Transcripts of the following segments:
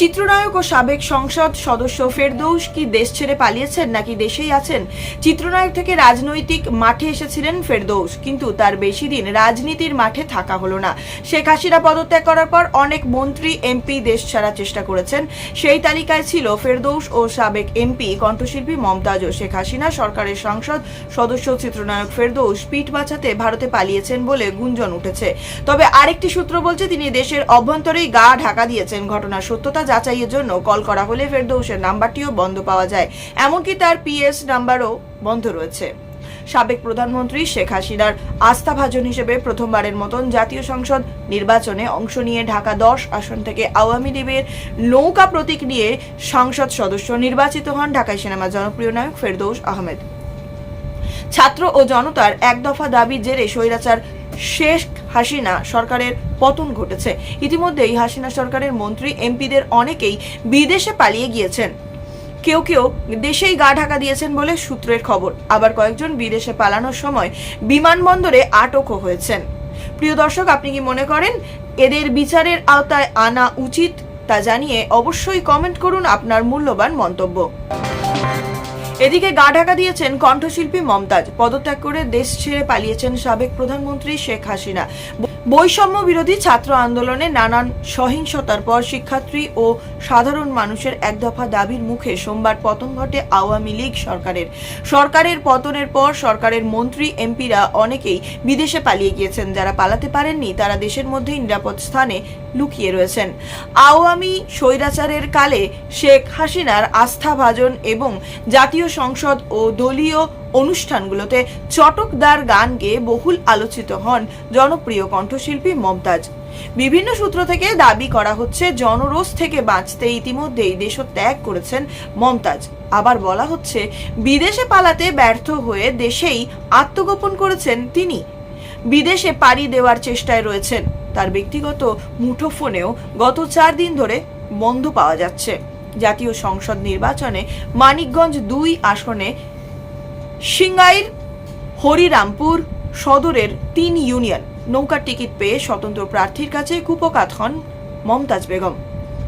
চিত্রনায়ক ও সাবেক সংসদ সদস্য ফেরদৌস কি দেশ ছেড়ে পালিয়েছেন নাকি দেশেই আছেন? চিত্রনায়ক থেকে রাজনৈতিক মাঠে এসেছিলেন ফেরদৌস, কিন্তু তার বেশি দিন রাজনীতির মাঠে থাকা হলো না। শেখ হাসিনা পদত্যাগ করার পর অনেক মন্ত্রী, এমপি দেশ ছাড়ার চেষ্টা করেছেন। সেই তালিকায় ছিল ফেরদৌস ও সাবেক এমপি কণ্ঠশিল্পী মমতাজ ও শেখ হাসিনা। সরকারের সংসদ সদস্য চিত্রনায়ক ফেরদৌস পিঠ বাঁচাতে ভারতে পালিয়েছেন বলে গুঞ্জন উঠেছে। তবে আরেকটি সূত্র বলছে, তিনি দেশের অভ্যন্তরেই গা ঢাকা দিয়েছেন। ঘটনার সত্যতা যাচাইয়ের জন্য কল করা হলে ফেরদৌসের নাম্বারটিও বন্ধ পাওয়া যায়। এমনকি তার পিএস নাম্বারও বন্ধ রয়েছে। সাবেক প্রধানমন্ত্রী শেখ হাসিনার আস্থাভাজন হিসেবে প্রথমবারের মতন জাতীয় সংসদ নির্বাচনে অংশ নিয়ে ঢাকা দশ আসন থেকে আওয়ামী লীগের নৌকা প্রতীক নিয়ে সংসদ সদস্য নির্বাচিত হন ঢাকায় সিনেমা জনপ্রিয় নায়ক ফেরদৌস আহমেদ। ছাত্র ও জনতার এক দফা দাবির জেরে স্বৈরাচার শেখ হাসিনা সরকারের পতন ঘটেছে। ইতিমধ্যেই হাসিনা সরকারের মন্ত্রী, এমপিদের অনেকেই বিদেশে পালিয়ে গিয়েছেন। কেউ কেউ দেশেই গা ঢাকা দিয়েছেন বলে সূত্রের খবর। আবার কয়েকজন বিদেশে পালানোর সময় বিমানবন্দরে আটকও হয়েছেন। প্রিয় দর্শক, আপনি কি মনে করেন এদের বিচারের আওতায় আনা উচিত তা জানিয়ে অবশ্যই কমেন্ট করুন আপনার মূল্যবান মন্তব্য। এদিকে গা ঢাকা দিয়েছেন কণ্ঠশিল্পী মমতাজ। পদত্যাগ করে দেশ ছেড়ে পালিয়েছেন সাবেক প্রধানমন্ত্রী শেখ হাসিনা। বৈষম্য বিরোধী ছাত্র আন্দোলনে নানান সহিংসতার পর শিক্ষার্থী ও সাধারণ মানুষের এক দফা দাবির মুখে সোমবার পতন ঘটে আওয়ামী লীগ সরকারের। সরকারের পতনের পর সরকারের মন্ত্রী, এমপিরা অনেকেই বিদেশে পালিয়ে গিয়েছেন। যারা পালাতে পারেননি, তারা দেশের মধ্যেই নিরাপদ স্থানে লুকিয়ে রয়েছেন। আওয়ামী স্বৈরাচারের কালে শেখ হাসিনার আস্থাভাজন এবং জাতীয় সংসদ ও দলীয় অনুষ্ঠানগুলোতে চটকদার গান গেয়ে বহুল আলোচিত হন জনপ্রিয় কণ্ঠশিল্পী মমতাজ। বিভিন্ন সূত্র থেকে দাবি করা হচ্ছে, জনরোষ থেকে বাঁচতে ইতিমধ্যেই দেশত্যাগ করেছেন মমতাজ। আবার বলা হচ্ছে, বিদেশে পালাতে ব্যর্থ হয়ে দেশেই আত্মগোপন করেছেন তিনি। বিদেশে পাড়ি দেওয়ার চেষ্টায় রয়েছেন। তার ব্যক্তিগত মুঠোফোনেও গত চার দিন ধরে বন্ধ পাওয়া যাচ্ছে। জাতীয় সংসদ নির্বাচনে মানিকগঞ্জ দুই আসনে সিঙ্গাইর হরিরামপুর সদরের তিন ইউনিয়ন নৌকার টিকিট পেয়ে স্বতন্ত্র প্রার্থীর কাছে কুপকাত হন মমতাজ বেগম।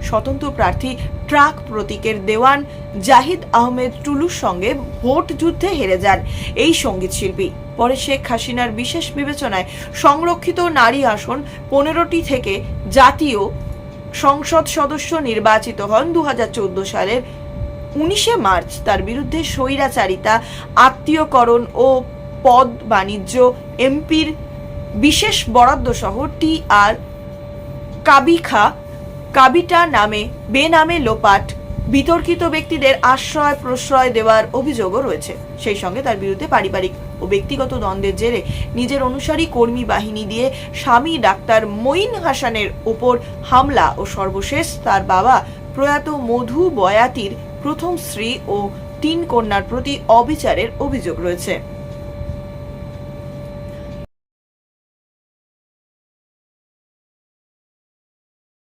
স্বতন্ত্র প্রার্থী ট্রাক প্রতীকের দেওয়ান জাহিদ আহমেদ টুলুর সঙ্গে ভোট যুদ্ধে হেরে যান এই সংগীত শিল্পী। পরে শেখ হাসিনার বিশেষ বিবেচনায় সংরক্ষিত নারী আসন পনেরোটি থেকে জাতীয় সংসদ সদস্য নির্বাচিত হন দু হাজার চোদ্দ সালের উনিশে মার্চ তার বিরুদ্ধে স্বৈরাচারিতা, আত্মীয়করণ ও পদ বাণিজ্য এমপির বিশেষ বরাদ্দ সহ টি আর কাবিখা, কাবিটা নামে বেনামে লোপাট, বিতর্কিত ব্যক্তিদের আশ্রয় প্রশ্রয় দেওয়ার অভিযোগও রয়েছে। সেই সঙ্গে তার বিরুদ্ধে পারিবারিক ও ব্যক্তিগত দ্বন্দ্বের জেরে নিজের অনুসারী কর্মী বাহিনী দিয়ে স্বামী ডাক্তার মঈন হাসানের ওপর হামলা ও সর্বশেষ তার বাবা প্রয়াত মধু বয়াতির প্রথম স্ত্রী ও তিন কন্যার প্রতি অবিচারের অভিযোগ রয়েছে।